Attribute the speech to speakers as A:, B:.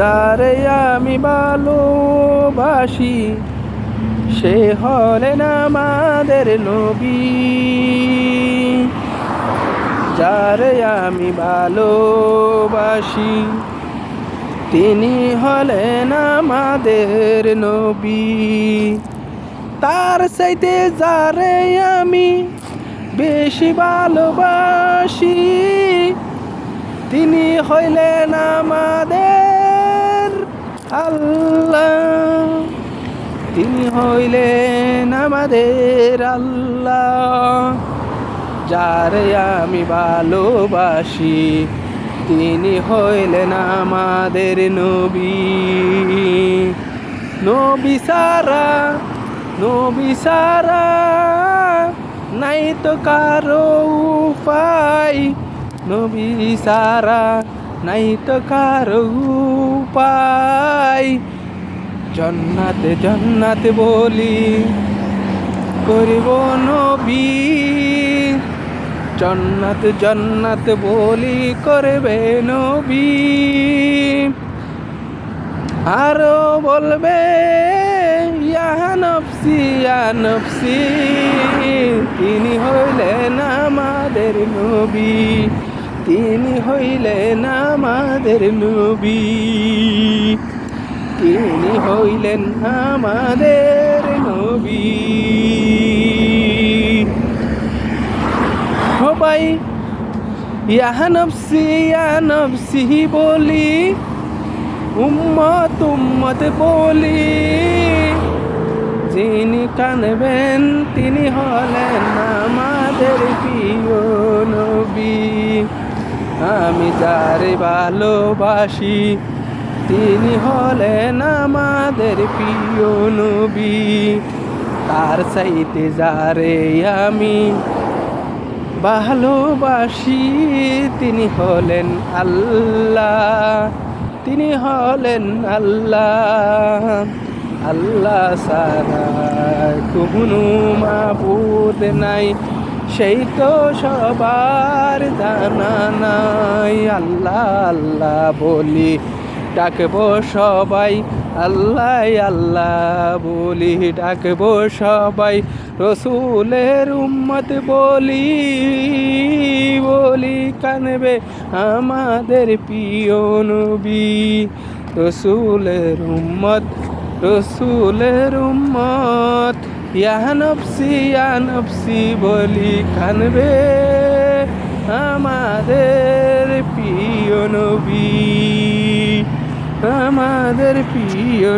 A: যারে আমি ভালোবাসি, সে হলেন আমাদের নবী। যারে আমি ভালোবাসি, তিনি হলেন আমাদের নবী। তার সাইতে যারে আমি বেশি ভালোবাসি, তিনি হইলেন আমাদের আল্লাহ। তিনি হইলেন আমাদের আল্লাহ, যারে আমি ভালোবাসি। তিনি হইলেন আমাদের নবী। নবী সারা নবী সারা, নাই তো কারও উপায়। নবী সারা নাই তো কারও উপায়। জন্নাতে জন্নাতে বলি করিব নবী। জন্নাত জন্নাত বলি করবে নবী। আরও বলবে, ইয়া নফসি ইয়া নফসি, তিনি হইলেন আমাদের নবী। তিনি হইলেন আমাদের নবী। তিনি হইলেন আমাদের নবী। সবাই ইয়া নফসি ইয়া নফসি বলি, উম্মত উম্মত বলি। যিনি কানবেন, তিনি হলেন আমাদের প্রিয়। আমি যারে ভালোবাসি, তিনি হলেন আমাদের প্রিয় নবী। তার চাইতে যারে আমি ভালোবাসি, তিনি হলেন আল্লাহ, তিনি হলেন আল্লাহ। আল্লাহ সারা কোনো মাবুদ নাই। সেই তো সবার জানা নাই। আল্লাহ আল্লাহ বলি, ডাকবো সবাই। আল্লাহ আল্লাহ বলি, ডাকবো সবাই। রসুলের উম্মত বলি বলি কানবে আমাদের প্রিয় নবী। রসুলের উম্মত রসুলের উম্মত। ইয়া নফসি ইয়া নফসি বলি কানবে আমাদের প্রিয় নবী আমাদের প্রিয়